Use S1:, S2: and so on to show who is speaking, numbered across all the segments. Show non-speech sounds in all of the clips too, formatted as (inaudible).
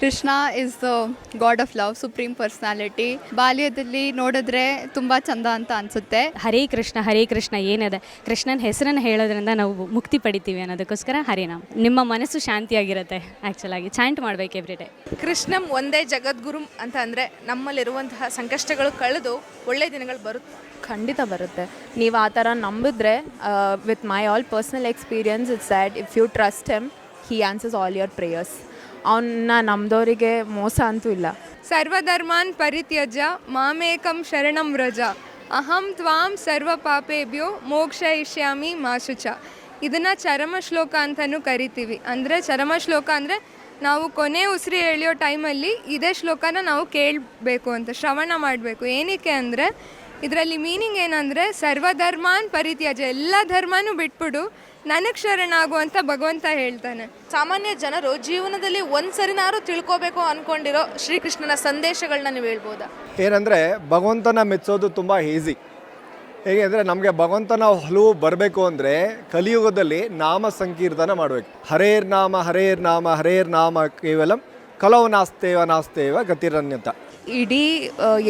S1: Krishna is the god of love supreme personality ಬಾಲ್ಯದಲ್ಲಿ ನೋಡಿದ್ರೆ ತುಂಬ ಚಂದ ಅಂತ ಅನ್ಸುತ್ತೆ.
S2: ಹರೇ ಕೃಷ್ಣ ಹರೇ ಕೃಷ್ಣ ಏನಿದೆ? ಕೃಷ್ಣನ ಹೆಸರನ್ನು ಹೇಳೋದ್ರಿಂದ ನಾವು ಮುಕ್ತಿ ಪಡಿತೀವಿ ಅನ್ನೋದಕ್ಕೋಸ್ಕರ ಹರಿನಾಮ. ನಿಮ್ಮ ಮನಸ್ಸು ಶಾಂತಿಯಾಗಿರುತ್ತೆ ಆ್ಯಕ್ಚುಲಾಗಿ ಚಾಂಟ್ ಮಾಡಬೇಕು ಎವ್ರಿ ಡೇ
S3: ಕೃಷ್ಣಂ ಒಂದೇ ಜಗದ್ಗುರು ಅಂತ ಅಂದರೆ ನಮ್ಮಲ್ಲಿರುವಂತಹ ಸಂಕಷ್ಟಗಳು ಕಳೆದು ಒಳ್ಳೆಯ ದಿನಗಳು ಬರುತ್ತೆ
S4: ಖಂಡಿತ ಬರುತ್ತೆ. ನೀವು ಆ ಥರ ನಂಬಿದ್ರೆ with my all personal experience it's that if you trust him he answers all your prayers ಅವನ್ನ ನಂಬ್ದವರಿಗೆ ಮೋಸ ಅಂತೂ ಇಲ್ಲ.
S5: ಸರ್ವಧರ್ಮಾನ್ ಪರಿತ್ಯಜ, ಮಾಮೇಕಂ ಶರಣಂ ವ್ರಜ. ಅಹಂ ತ್ವಾಂ ಸರ್ವ ಪಾಪೇಭ್ಯೋ ಮೋಕ್ಷಯಿಷ್ಯಾಮಿ ಮಾಶುಚ. ಇದನ್ನು ಚರಮ ಶ್ಲೋಕ ಅಂತಲೂ ಕರಿತೀವಿ. ಅಂದರೆ ಚರಮ ಶ್ಲೋಕ ಅಂದರೆ ನಾವು ಕೊನೆ ಉಸಿರಿ ಎಳೆಯೋ ಟೈಮಲ್ಲಿ ಇದೇ ಶ್ಲೋಕನ ನಾವು ಕೇಳಬೇಕು ಅಂತ, ಶ್ರವಣ ಮಾಡಬೇಕು. ಏನಕ್ಕೆ ಅಂದರೆ, ಇದರಲ್ಲಿ ಮೀನಿಂಗ್ ಏನಂದರೆ ಸರ್ವಧರ್ಮಾನ್ ಪರಿತ್ಯಜ, ಎಲ್ಲ ಧರ್ಮನೂ ಬಿಟ್ಬಿಡು ನನಗೆ ಶರಣಾಗು ಅಂತ ಭಗವಂತ ಹೇಳ್ತಾನೆ.
S3: ಸಾಮಾನ್ಯ ಜನರು ಜೀವನದಲ್ಲಿ ಒಂದ್ಸರಿನಾರು ತಿಳ್ಕೋಬೇಕು ಅನ್ಕೊಂಡಿರೋ ಶ್ರೀಕೃಷ್ಣನ ಸಂದೇಶಗಳನ್ನ ನೀವು ಹೇಳ್ಬೋದಾ?
S6: ಏನಂದರೆ ಭಗವಂತನ ಮೆಚ್ಚೋದು ತುಂಬ ಈಸಿ ಹೇಗೆ ಅಂದರೆ ನಮಗೆ ಭಗವಂತನ ಹಲವು ಬರಬೇಕು ಅಂದರೆ ಕಲಿಯುಗದಲ್ಲಿ ನಾಮ ಸಂಕೀರ್ತನ ಮಾಡಬೇಕು. ಹರೇರ್ ನಾಮ ಹರೇರ್ ನಾಮ ಹರೇರ್ ನಾಮ ಕೇವಲಂ ಕಲವು ನಾಸ್ತೇವ ನಾಸ್ತೇವ ಗತಿರನ್ಯತ.
S4: ಇಡೀ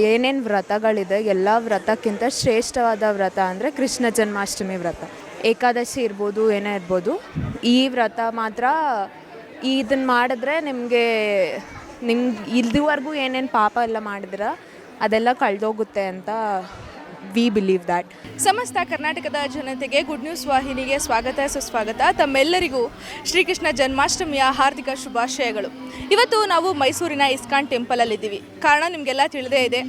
S4: ಏನೇನು ವ್ರತಗಳಿದೆ ಎಲ್ಲ ವ್ರತಕ್ಕಿಂತ ಶ್ರೇಷ್ಠವಾದ ವ್ರತ ಅಂದರೆ ಕೃಷ್ಣ ಜನ್ಮಾಷ್ಟಮಿ ವ್ರತ. ಏಕಾದಶಿ ಇರ್ಬೋದು, ಏನೇ ಇರ್ಬೋದು, ಈ ವ್ರತ ಮಾತ್ರ ಇದನ್ನು ಮಾಡಿದ್ರೆ ನಿಮಗೆ ನಿಮ್ಗೆ ಇಲ್ಲಿವರೆಗೂ ಏನೇನು ಪಾಪ ಎಲ್ಲ ಮಾಡಿದ್ರೆ ಅದೆಲ್ಲ ಕಳೆದೋಗುತ್ತೆ ಅಂತ ವಿ ಬಿಲೀವ್ ದ್ಯಾಟ್
S3: ಸಮಸ್ತ ಕರ್ನಾಟಕದ ಜನತೆಗೆ ಗುಡ್ ನ್ಯೂಸ್ ವಾಹಿನಿಗೆ ಸ್ವಾಗತ, ಸುಸ್ವಾಗತ. ತಮ್ಮೆಲ್ಲರಿಗೂ ಶ್ರೀಕೃಷ್ಣ ಜನ್ಮಾಷ್ಟಮಿಯ ಹಾರ್ದಿಕ ಶುಭಾಶಯಗಳು. ಇವತ್ತು ನಾವು ಮೈಸೂರಿನ ಇಸ್ಕಾನ್ ಟೆಂಪಲಲ್ಲಿದ್ದೀವಿ ಕಾರಣ ನಿಮಗೆಲ್ಲ ತಿಳಿದೇ ಇದೆ.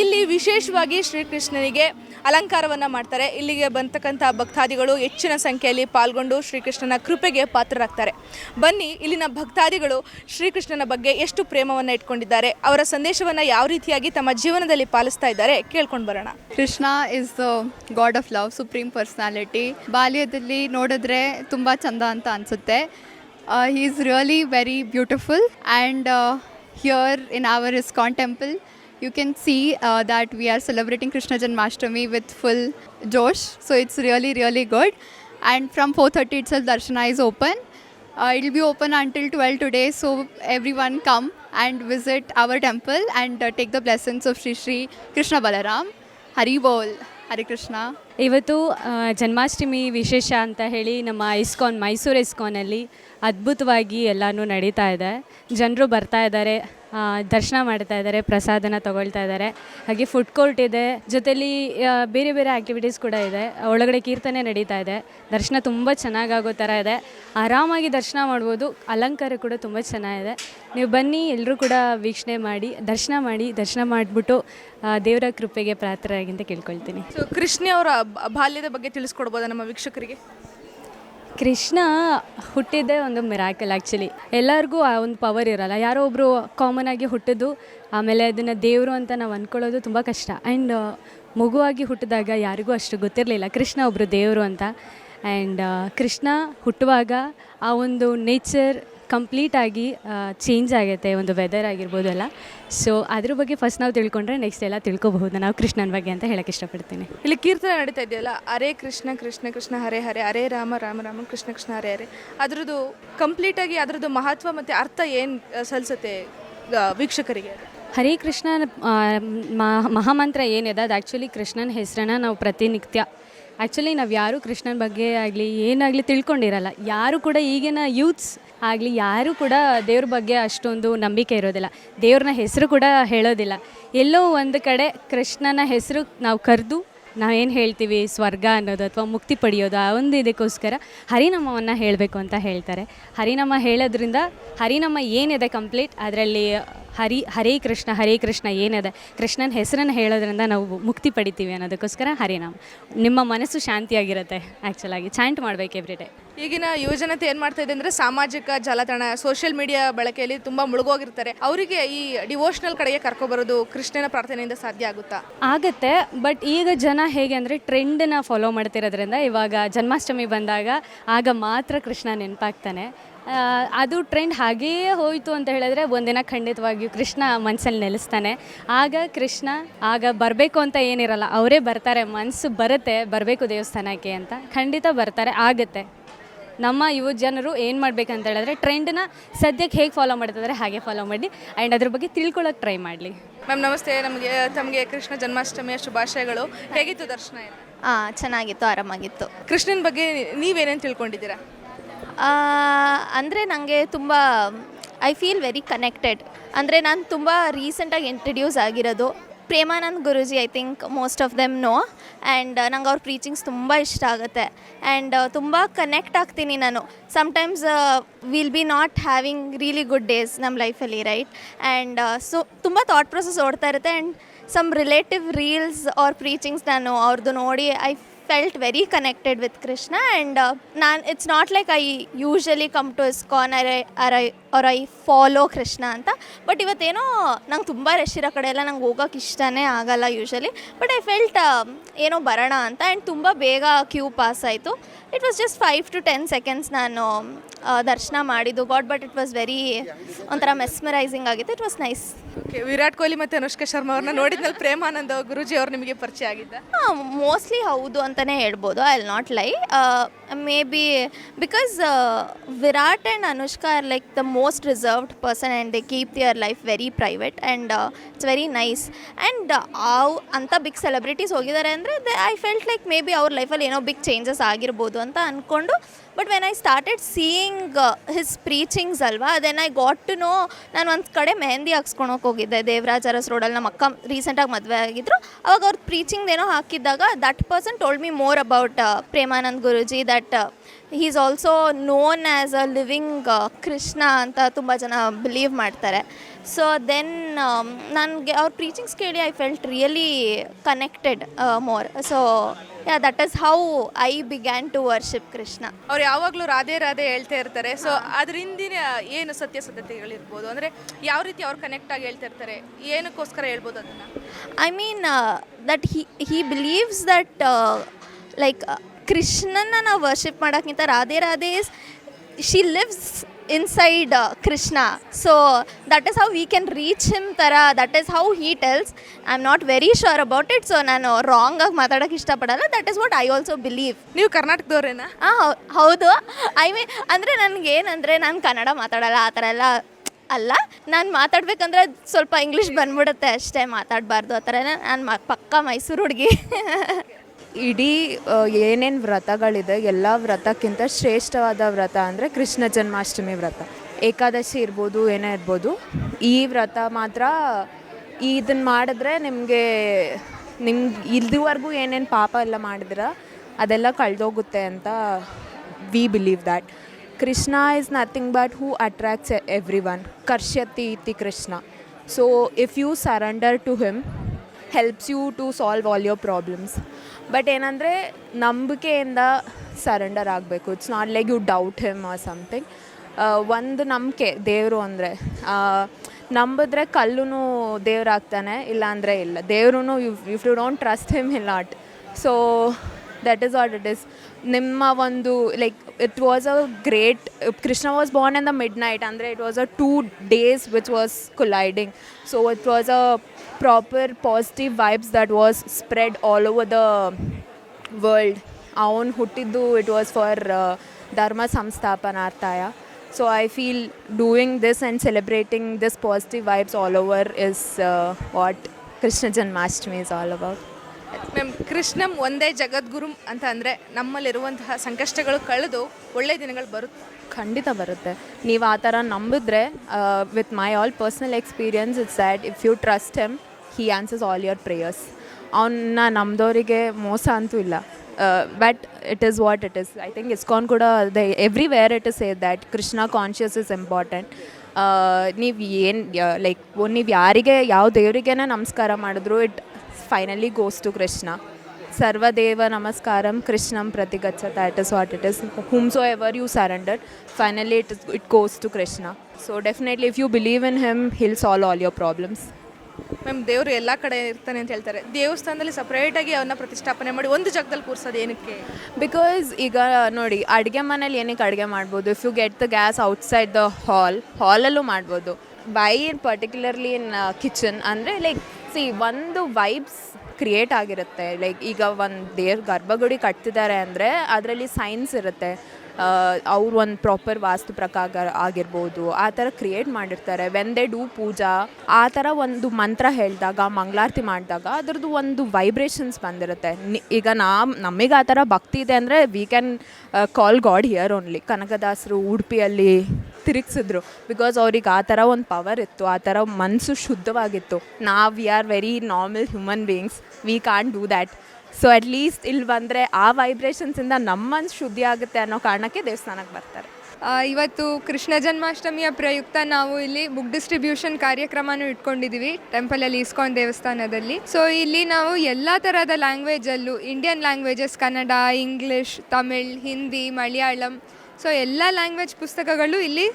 S3: ಇಲ್ಲಿ ವಿಶೇಷವಾಗಿ ಶ್ರೀಕೃಷ್ಣನಿಗೆ ಅಲಂಕಾರವನ್ನು ಮಾಡ್ತಾರೆ. ಇಲ್ಲಿಗೆ ಬಂದಕ್ಕಂಥ ಭಕ್ತಾದಿಗಳು ಹೆಚ್ಚಿನ ಸಂಖ್ಯೆಯಲ್ಲಿ ಪಾಲ್ಗೊಂಡು ಶ್ರೀಕೃಷ್ಣನ ಕೃಪೆಗೆ ಪಾತ್ರರಾಗ್ತಾರೆ. ಬನ್ನಿ, ಇಲ್ಲಿನ ಭಕ್ತಾದಿಗಳು ಶ್ರೀಕೃಷ್ಣನ ಬಗ್ಗೆ ಎಷ್ಟು ಪ್ರೇಮವನ್ನು ಇಟ್ಕೊಂಡಿದ್ದಾರೆ, ಅವರ ಸಂದೇಶವನ್ನು ಯಾವ ರೀತಿಯಾಗಿ ತಮ್ಮ ಜೀವನದಲ್ಲಿ ಪಾಲಿಸ್ತಾ ಇದ್ದಾರೆ ಕೇಳ್ಕೊಂಡು ಬರೋಣ.
S1: Krishna is the god of love supreme personality ಬಾಲ್ಯದಲ್ಲಿ ನೋಡಿದ್ರೆ ತುಂಬ ಚಂದ ಅಂತ ಅನಿಸುತ್ತೆ. He is really very beautiful and here in our ISKCON temple you can see uh, that we are celebrating Krishna Janmashtami with full josh. So it's really, really good. And from 4.30 itself, Darshana is open. Uh, it will be open until 12 today. So everyone come and visit our temple and uh, take the blessings of Sri Sri Krishna Balaram. Hari Bol. Hare Krishna.
S2: ಇವತ್ತು ಜನ್ಮಾಷ್ಟಮಿ ವಿಶೇಷ ಅಂತ ಹೇಳಿ ನಮ್ಮ ISKCON Mysuru ಇಸ್ಕಾನಲ್ಲಿ ಅದ್ಭುತವಾಗಿ ಎಲ್ಲನೂ ನಡೀತಾ ಇದೆ ಜನರು ಬರ್ತಾ ಇದ್ದಾರೆ ದರ್ಶನ ಮಾಡ್ತಾ ಇದ್ದಾರೆ, ಪ್ರಸಾದನ ತಗೊಳ್ತಾ ಇದ್ದಾರೆ. ಹಾಗೆ ಫುಡ್ ಕೋರ್ಟ್ ಇದೆ. ಜೊತೆಲಿ ಬೇರೆ ಬೇರೆ ಆ್ಯಕ್ಟಿವಿಟೀಸ್ ಕೂಡ ಇದೆ. ಒಳಗಡೆ ಕೀರ್ತನೆ ನಡೀತಾ ಇದೆ. ದರ್ಶನ ತುಂಬ ಚೆನ್ನಾಗಾಗೋ ಥರ ಇದೆ. ಆರಾಮಾಗಿ ದರ್ಶನ ಮಾಡ್ಬೋದು. ಅಲಂಕಾರ ಕೂಡ ತುಂಬ ಚೆನ್ನಾಗಿದೆ. ನೀವು ಬನ್ನಿ ಎಲ್ಲರೂ ಕೂಡ ವೀಕ್ಷಣೆ ಮಾಡಿ, ದರ್ಶನ ಮಾಡಿ, ದರ್ಶನ ಮಾಡಿಬಿಟ್ಟು ದೇವರ ಕೃಪೆಗೆ ಪಾತ್ರರಾಗಿ ಅಂತ ಕೇಳ್ಕೊಳ್ತೀನಿ.
S3: ಸೊ ಕೃಷ್ಣ ಅವರ ಬಾಲ್ಯದ ಬಗ್ಗೆ ತಿಳಿಸ್ಕೊಡ್ಬೋದಾ ನಮ್ಮ ವೀಕ್ಷಕರಿಗೆ?
S2: ಕೃಷ್ಣ ಹುಟ್ಟಿದ್ದೇ ಒಂದು ಮಿರಾಕಲ್ ಆ್ಯಕ್ಚುಲಿ ಎಲ್ಲರಿಗೂ ಆ ಒಂದು ಪವರ್ ಇರಲ್ಲ. ಯಾರೋ ಒಬ್ಬರು ಕಾಮನ್ ಆಗಿ ಹುಟ್ಟಿದ್ದು, ಆಮೇಲೆ ಅದನ್ನು ದೇವರು ಅಂತ ನಾವು ಅಂದ್ಕೊಳ್ಳೋದು ತುಂಬ ಕಷ್ಟ. ಆ್ಯಂಡ್ ಮಗುವಾಗಿ ಹುಟ್ಟಿದಾಗ ಯಾರಿಗೂ ಅಷ್ಟು ಗೊತ್ತಿರಲಿಲ್ಲ. ಕೃಷ್ಣ ಒಬ್ಬರು ದೇವರು ಅಂತ. ಆ್ಯಂಡ್ ಕೃಷ್ಣ ಹುಟ್ಟುವಾಗ ಆ ಒಂದು ನೇಚರ್ ಕಂಪ್ಲೀಟಾಗಿ ಚೇಂಜ್ ಆಗುತ್ತೆ ಒಂದು ವೆದರ್ ಆಗಿರ್ಬೋದು ಎಲ್ಲ. ಸೊ ಅದ್ರ ಬಗ್ಗೆ ಫಸ್ಟ್ ನಾವು ತಿಳ್ಕೊಂಡ್ರೆ ನೆಕ್ಸ್ಟ್ ಎಲ್ಲ ತಿಳ್ಕೊಬಹುದು. ನಾವು ಕೃಷ್ಣನ ಬಗ್ಗೆ ಅಂತ ಹೇಳಕ್ಕೆ ಇಷ್ಟಪಡ್ತೀನಿ.
S3: ಇಲ್ಲಿ ಕೀರ್ತನೆ ನಡೀತಾ ಇದೆಯಲ್ಲ ಹರೇ ಕೃಷ್ಣ ಕೃಷ್ಣ ಕೃಷ್ಣ ಹರೇ ಹರೇ ಹರೇ ರಾಮ ರಾಮ ರಾಮ ಕೃಷ್ಣ ಕೃಷ್ಣ ಹರೇ ಹರೇ. ಅದ್ರದ್ದು ಕಂಪ್ಲೀಟಾಗಿ ಅದರದ್ದು ಮಹತ್ವ ಮತ್ತು ಅರ್ಥ ಏನು ಸಲ್ಲಿಸುತ್ತೆ ಆ, ವೀಕ್ಷಕರಿಗೆ?
S2: ಹರೇ ಕೃಷ್ಣ ಆ, ಮ- ಮಹಾಮಂತ್ರ ಏನಿದೆ ಅದು ಆ್ಯಕ್ಚುಲಿ ಕೃಷ್ಣನ ಹೆಸರನ್ನ ನಾವು ಪ್ರತಿನಿತ್ಯ ಆ್ಯಕ್ಚುಲಿ ನಾವು ಯಾರೂ ಕೃಷ್ಣನ ಬಗ್ಗೆ ಆಗಲಿ ಏನಾಗಲಿ ತಿಳ್ಕೊಂಡಿರಲ್ಲ. ಯಾರು ಕೂಡ ಈಗಿನ ಯೂತ್ಸ್ ಆಗಲಿ ಯಾರೂ ಕೂಡ ದೇವ್ರ ಬಗ್ಗೆ ಅಷ್ಟೊಂದು ನಂಬಿಕೆ ಇರೋದಿಲ್ಲ. ದೇವ್ರನ್ನ ಹೆಸರು ಕೂಡ ಹೇಳೋದಿಲ್ಲ. ಎಲ್ಲೋ ಒಂದು ಕಡೆ ಕೃಷ್ಣನ ಹೆಸರು ನಾವು ಕರೆದು ನಾವೇನು ಹೇಳ್ತೀವಿ ಸ್ವರ್ಗ ಅನ್ನೋದು ಅಥವಾ ಮುಕ್ತಿ ಪಡೆಯೋದು ಆ ಒಂದು ಇದಕ್ಕೋಸ್ಕರ ಹರಿನಾಮವನ್ನು ಹೇಳಬೇಕು ಅಂತ ಹೇಳ್ತಾರೆ. ಹರಿನಾಮ ಹೇಳೋದ್ರಿಂದ ಹರಿನಾಮ ಏನಿದೆ ಕಂಪ್ಲೀಟ್? ಅದರಲ್ಲಿ ಹರಿ ಹರೇ ಕೃಷ್ಣ ಹರೇ ಕೃಷ್ಣ ಏನಿದೆ? ಕೃಷ್ಣನ ಹೆಸರನ್ನು ಹೇಳೋದ್ರಿಂದ ನಾವು ಮುಕ್ತಿ ಪಡಿತೀವಿ ಅನ್ನೋದಕ್ಕೋಸ್ಕರ ಹರಿನಾಮ. ನಿಮ್ಮ ಮನಸ್ಸು ಶಾಂತಿಯಾಗಿರುತ್ತೆ ಆ್ಯಕ್ಚುಲಾಗಿ ಚಾಂಟ್ ಮಾಡಬೇಕು ಎವ್ರಿ ಡೇ
S3: ಈಗಿನ ಯುವಜನತೆ ಏನು ಮಾಡ್ತಾ ಇದೆ ಅಂದರೆ ಸಾಮಾಜಿಕ ಜಾಲತಾಣ ಸೋಷಿಯಲ್ ಮೀಡಿಯಾ ಬಳಕೆಯಲ್ಲಿ ತುಂಬ ಮುಳುಗೋಗಿರ್ತಾರೆ. ಅವರಿಗೆ ಈ ಡಿವೋಷನಲ್ ಕಡೆಗೆ ಕರ್ಕೊಬರೋದು ಕೃಷ್ಣನ ಪ್ರಾರ್ಥನೆಯಿಂದ ಸಾಧ್ಯ ಆಗುತ್ತಾ?
S2: ಆಗುತ್ತೆ ಬಟ್ ಈಗ ಜನ ಹೇಗೆ ಅಂದರೆ ಟ್ರೆಂಡನ್ನ ಫಾಲೋ ಮಾಡ್ತಿರೋದ್ರಿಂದ ಇವಾಗ ಜನ್ಮಾಷ್ಟಮಿ ಬಂದಾಗ ಆಗ ಮಾತ್ರ ಕೃಷ್ಣ ನೆನಪಾಗ್ತಾನೆ. ಅದು ಟ್ರೆಂಡ್ ಹಾಗೆಯೇ ಹೋಯಿತು ಅಂತ ಹೇಳಿದ್ರೆ ಒಂದಿನ ಖಂಡಿತವಾಗಿಯೂ ಕೃಷ್ಣ ಮನಸ್ಸಲ್ಲಿ ನೆಲೆಸ್ತಾನೆ. ಆಗ ಕೃಷ್ಣ, ಆಗ ಬರಬೇಕು ಅಂತ ಏನಿರಲ್ಲ, ಅವರೇ ಬರ್ತಾರೆ ಮನಸ್ಸು ಬರುತ್ತೆ, ಬರಬೇಕು ದೇವಸ್ಥಾನಕ್ಕೆ ಅಂತ ಖಂಡಿತ ಬರ್ತಾರೆ, ಆಗುತ್ತೆ. ನಮ್ಮ ಯುವ ಜನರು ಏನು ಮಾಡ್ಬೇಕಂತ ಹೇಳಿದ್ರೆ ಟ್ರೆಂಡ್ನ ಸದ್ಯಕ್ಕೆ ಹೇಗೆ ಫಾಲೋ ಮಾಡ್ತಿದ್ದಾರೆ ಹಾಗೆ ಫಾಲೋ ಮಾಡಿ. ಆ್ಯಂಡ್ ಅದ್ರ ಬಗ್ಗೆ ತಿಳ್ಕೊಳ್ಳೋಕೆ ಟ್ರೈ ಮಾಡಲಿ.
S3: ಮ್ಯಾಮ್ ನಮಸ್ತೆ. ನಮಗೆ ತಮಗೆ ಕೃಷ್ಣ ಜನ್ಮಾಷ್ಟಮಿಯ ಶುಭಾಶಯಗಳು. ಹೇಗಿತ್ತು ದರ್ಶನ
S7: ಹಾಂ ಚೆನ್ನಾಗಿತ್ತು ಆರಾಮಾಗಿತ್ತು.
S3: ಕೃಷ್ಣನ ಬಗ್ಗೆ ನೀವೇನೇನು ತಿಳ್ಕೊಂಡಿದ್ದೀರಾ?
S7: ಅಂದರೆ ನನಗೆ ತುಂಬ ಐ ಫೀಲ್ ವೆರಿ ಕನೆಕ್ಟೆಡ್ ಅಂದರೆ ನಾನು ತುಂಬ ರೀಸೆಂಟಾಗಿ ಇಂಟ್ರಡ್ಯೂಸ್ ಆಗಿರೋದು Premanand Guruji I think most of them know and ನಂಗೆ ಅವ್ರ ಪ್ರೀಚಿಂಗ್ಸ್ ತುಂಬ ಇಷ್ಟ ಆಗುತ್ತೆ. ಆ್ಯಂಡ್ ತುಂಬ ಕನೆಕ್ಟ್ ಆಗ್ತೀನಿ ನಾನು. Sometimes will be not having really good days ನಮ್ಮ ಲೈಫಲ್ಲಿ ರೈಟ್ ಆ್ಯಂಡ್ ಸೊ ತುಂಬ ಥಾಟ್ ಪ್ರೊಸೆಸ್ ಓಡ್ತಾ ಇರುತ್ತೆ. And some relative reels are preachings ನಾನು ಅವ್ರದ್ದು ನೋಡಿ I felt very connected with Krishna and ನಾನು it's not like I usually come to ISKCON or I or I are I follow Krishna ಅಂತ. But ಇವತ್ತೇನೋ ನಂಗೆ ತುಂಬ ರಶ್ ಇರೋ ಕಡೆ ಎಲ್ಲ ನಂಗೆ ಹೋಗೋಕೆ ಇಷ್ಟನೇ ಆಗಲ್ಲ ಯೂಶಲಿ ಬಟ್ ಐ ಫೆಲ್ಟ್ ಏನೋ ಬರೋಣ ಅಂತ ಆ್ಯಂಡ್ ತುಂಬ ಬೇಗ ಕ್ಯೂ ಪಾಸ್ ಆಯಿತು. It was just five to ten seconds ನಾನು ದರ್ಶನ ಮಾಡಿದ್ದು. God but it was very ಒಂಥರ ಮೆಸ್ಮರೈಸಿಂಗ್ ಆಗಿತ್ತು. It was nice
S3: okay Virat Kohli ಮತ್ತು ಅನುಷ್ಕಾ ಶರ್ಮಾ ಅವ್ರನ್ನ ನೋಡಿದ್ಮೇಲೆ ಪ್ರೇಮಾನಂದ ಗುರುಜಿ ಅವ್ರು ನಿಮಗೆ ಪರಿಚಯ ಆಗಿದ್ದ?
S7: ಹಾಂ ಮೋಸ್ಟ್ಲಿ ಹೌದು. ಅಂತಲೇ ಹೇಳ್ಬೋದು I will not lie maybe because Virat and Anushka are like the most reserved person and they keep their life very private and it's very nice and ಅವು ಅಂಥ ಬಿಗ್ ಸೆಲೆಬ್ರಿಟೀಸ್ ಹೋಗಿದ್ದಾರೆ ಅಂದರೆ they I felt like maybe ಅವ್ರ ಲೈಫಲ್ಲಿ ಏನೋ big changes ಆಗಿರ್ಬೋದು ಅಂತ ಅಂದ್ಕೊಂಡು but when I started seeing his preachings ಅಲ್ವಾ then I got to know ನಾನು ಒಂದು ಕಡೆ ಮೆಹಂದಿ ಹಾಕ್ಸ್ಕೊಳಕ್ಕೆ ಹೋಗಿದ್ದೆ. ದೇವರಾಜ್ ಅರಸ್ ರೋಡಲ್ಲಿ ನಮ್ಮ ಅಕ್ಕ ರೀಸೆಂಟಾಗಿ ಮದುವೆ ಆಗಿದ್ರು. ಅವಾಗ ಅವ್ರ ಪ್ರೀಚಿಂಗ್ ಏನೋ ಹಾಕಿದ್ದಾಗ that person told me more about Premanand Guruji that he is also known as a living Krishna ಅಂತ ತುಂಬ ಜನ ಬಿಲೀವ್ ಮಾಡ್ತಾರೆ. ಸೊ ದೆನ್ ನನಗೆ ಅವ್ರ ಪ್ರೀಚಿಂಗ್ಸ್ ಕೇಳಿ I felt really connected more so yeah that is how I began to worship Krishna
S3: ಅವ್ರು ಯಾವಾಗಲೂ ರಾಧೆ ರಾಧೆ ಹೇಳ್ತಾ ಇರ್ತಾರೆ. ಸೊ ಅದ್ರ ಹಿಂದಿನ ಏನು ಸತ್ಯಾಸತ್ಯತೆಗಳಿರ್ಬೋದು ಅಂದರೆ ಯಾವ ರೀತಿ ಅವ್ರು ಕನೆಕ್ಟ್ ಆಗಿ ಹೇಳ್ತಾ ಇರ್ತಾರೆ? ಏನಕ್ಕೋಸ್ಕರ ಹೇಳ್ಬೋದು ಅದನ್ನು?
S7: I mean that he he believes that like ಕೃಷ್ಣನ ನಾವು ವರ್ಷಿಪ್ ಮಾಡೋಕ್ಕಿಂತ Radhe Radhe is she lives inside Krishna so that is how we can reach him ಥರ that is how he tells I am not very sure about it so ನಾನು ರಾಂಗಾಗಿ ಮಾತಾಡೋಕೆ ಇಷ್ಟಪಡಲ್ಲ. That is what I also believe
S3: ನೀವು ಕರ್ನಾಟಕದವ್ರೇನಾ?
S7: ಹಾಂ ಹೌದು. I mean ಅಂದರೆ ನನಗೆ ಏನಂದರೆ ನಾನು ಕನ್ನಡ ಮಾತಾಡಲ್ಲ ಆ ಥರ ಎಲ್ಲ ಅಲ್ಲ. ನಾನು ಮಾತಾಡ್ಬೇಕಂದ್ರೆ ಸ್ವಲ್ಪ ಇಂಗ್ಲೀಷ್ ಬಂದ್ಬಿಡುತ್ತೆ ಅಷ್ಟೇ ಮಾತಾಡಬಾರ್ದು ಆ ಥರ ನಾನು ಮ ಪಕ್ಕ ಮೈಸೂರು ಹುಡುಗಿ. (laughs)
S4: ಇಡೀ ಏನೇನು ವ್ರತಗಳಿದೆ, ಎಲ್ಲ ವ್ರತಕ್ಕಿಂತ ಶ್ರೇಷ್ಠವಾದ ವ್ರತ ಅಂದರೆ ಕೃಷ್ಣ ಜನ್ಮಾಷ್ಟಮಿ ವ್ರತ. ಏಕಾದಶಿ ಇರ್ಬೋದು, ಏನೇ ಇರ್ಬೋದು, ಈ ವ್ರತ ಮಾತ್ರ ಇದನ್ನು ಮಾಡಿದ್ರೆ ನಿಮಗೆ ನಿಮ್ಗೆ ಇಲ್ಲಿವರೆಗೂ ಏನೇನು ಪಾಪ ಎಲ್ಲ ಮಾಡಿದ್ರ ಅದೆಲ್ಲ ಕಳೆದೋಗುತ್ತೆ ಅಂತ we believe that Krishna is nothing but who attracts every one ಕರ್ಷ್ಯತಿ ಇತಿ Krishna. So if you surrender to him helps you to solve all your problems but ಏನಂದರೆ ನಂಬಿಕೆಯಿಂದ ಸರೆಂಡರ್ ಆಗಬೇಕು. It's not like you doubt him or something ಒಂದು ನಂಬಿಕೆ ದೇವರು ಅಂದರೆ ನಂಬಿದ್ರೆ ಕಲ್ಲೂ ದೇವ್ರಾಗ್ತಾನೆ ಇಲ್ಲಾಂದರೆ ಇಲ್ಲ. ದೇವ್ರೂ if you don't trust him will not so that is what it is ನಿಮ್ಮ ಒಂದು like it was a great Krishna was born in the midnight ಅಂದರೆ it was a two days which was colliding so it was a proper positive vibes that was spread all over the world ಅವನು ಹುಟ್ಟಿದ್ದು it was for ಧರ್ಮ ಸಂಸ್ಥಾಪನಾರ್ಥಾಯ so I feel doing this and celebrating this positive vibes all over is what Krishna Janmashtami is all about
S3: ma'am ಕೃಷ್ಣಂ ಒಂದೇ ಜಗದ್ಗುರು ಅಂತ ಅಂದರೆ ನಮ್ಮಲ್ಲಿರುವಂತಹ ಸಂಕಷ್ಟಗಳು ಕಳೆದು ಒಳ್ಳೆಯ ದಿನಗಳು ಬರುತ್ತೆ
S4: ಖಂಡಿತ ಬರುತ್ತೆ. ನೀವು ಆ ಥರ ನಂಬಿದ್ರೆ with my all personal experience it's that if you trust him he answers all your prayers ಅವನ್ನ ನಮ್ಮದವರಿಗೆ ಮೋಸ ಅಂತೂ ಇಲ್ಲ. But it is what it is I think ISKCON ಕೂಡ the everywhere it is say that Krishna conscious is important ನೀವು ಏನು like ನೀವು ಯಾರಿಗೆ, ಯಾವ ದೇವರಿಗೇನೆ ನಮಸ್ಕಾರ ಮಾಡಿದ್ರು it finally goes to Krishna ಸರ್ವದೇವ ನಮಸ್ಕಾರಂ ಕೃಷ್ಣಂ ಪ್ರತಿಗಚ್ಚ that is what it is whom so ever you surrendered finally it, is, it goes to krishna. So definitely if you believe in him he'll solve all your problems.
S3: Ma'am ದೇವರು ಎಲ್ಲ ಕಡೆ ಇರ್ತಾನೆ ಅಂತ ಹೇಳ್ತಾರೆ. ದೇವಸ್ಥಾನದಲ್ಲಿ ಸಪ್ರೇಟಾಗಿ ಅವನ್ನ ಪ್ರತಿಷ್ಠಾಪನೆ ಮಾಡಿ ಒಂದು ಜಾಗದಲ್ಲಿ ಕೂರಿಸೋದು ಏನಕ್ಕೆ?
S4: ಬಿಕಾಸ್ ಈಗ ನೋಡಿ ಅಡುಗೆ ಮನೇಲಿ ಏನಕ್ಕೆ ಅಡುಗೆ ಮಾಡ್ಬೋದು? If you get the gas outside the hall ಹಾಲಲ್ಲೂ ಮಾಡ್ಬೋದು. By in particularly in kitchen ಅಂದರೆ ಲೈಕ್ ಸಿ ಒಂದು ವೈಬ್ಸ್ ಕ್ರಿಯೇಟ್ ಆಗಿರುತ್ತೆ. ಲೈಕ್ ಈಗ ಒಂದು ದೇವ್ರ ಗರ್ಭಗುಡಿ ಕಟ್ತಿದ್ದಾರೆ ಅಂದರೆ ಅದರಲ್ಲಿ ಸೈನ್ಸ್ ಇರುತ್ತೆ. ಅವ್ರು ಒಂದು ಪ್ರಾಪರ್ ವಾಸ್ತು ಪ್ರಕಾರ ಆಗಿರ್ಬೋದು, ಆ ಥರ ಕ್ರಿಯೇಟ್ ಮಾಡಿರ್ತಾರೆ. ವೆನ್ ದೇ ಡೂ ಪೂಜಾ, ಆ ಥರ ಒಂದು ಮಂತ್ರ ಹೇಳಿದಾಗ, ಮಂಗಳಾರತಿ ಮಾಡಿದಾಗ ಅದ್ರದ್ದು ಒಂದು ವೈಬ್ರೇಷನ್ಸ್ ಬಂದಿರುತ್ತೆ. ಈಗ ನಾ ನಮಗೆ ಆ ಥರ ಭಕ್ತಿ ಇದೆ ಅಂದರೆ we can call god here only ಕನಕದಾಸರು ಉಡುಪಿಯಲ್ಲಿ ತಿರುಗಿಸಿದ್ರು. ಬಿಕಾಸ್ ಅವ್ರಿಗೆ ಆ ಥರ ಒಂದು ಪವರ್ ಇತ್ತು, ಆ ಥರ ಮನಸ್ಸು ಶುದ್ಧವಾಗಿತ್ತು. ನಾವು we are very normal human beings we can do that so at least ಇಲ್ಲಿ ಬಂದರೆ ಆ ವೈಬ್ರೇಷನ್ಸಿಂದ ನಮ್ಮ ಮನಸ್ಸು ಶುದ್ಧಿ ಆಗುತ್ತೆ ಅನ್ನೋ ಕಾರಣಕ್ಕೆ ದೇವಸ್ಥಾನಕ್ಕೆ ಬರ್ತಾರೆ.
S5: ಇವತ್ತು ಕೃಷ್ಣ ಜನ್ಮಾಷ್ಟಮಿಯ ಪ್ರಯುಕ್ತ ನಾವು ಇಲ್ಲಿ ಬುಕ್ ಡಿಸ್ಟ್ರಿಬ್ಯೂಷನ್ ಕಾರ್ಯಕ್ರಮನೂ ಇಟ್ಕೊಂಡಿದ್ದೀವಿ ಟೆಂಪಲಲ್ಲಿ ಇಸ್ಕಾನ್ ದೇವಸ್ಥಾನದಲ್ಲಿ. ಸೊ ಇಲ್ಲಿ ನಾವು ಎಲ್ಲ ಥರದ ಲ್ಯಾಂಗ್ವೇಜಲ್ಲೂ Indian languages Kannada English Tamil Hindi Malayalam so ಎಲ್ಲ ಲ್ಯಾಂಗ್ವೇಜ್ ಪುಸ್ತಕಗಳು ಇಲ್ಲಿ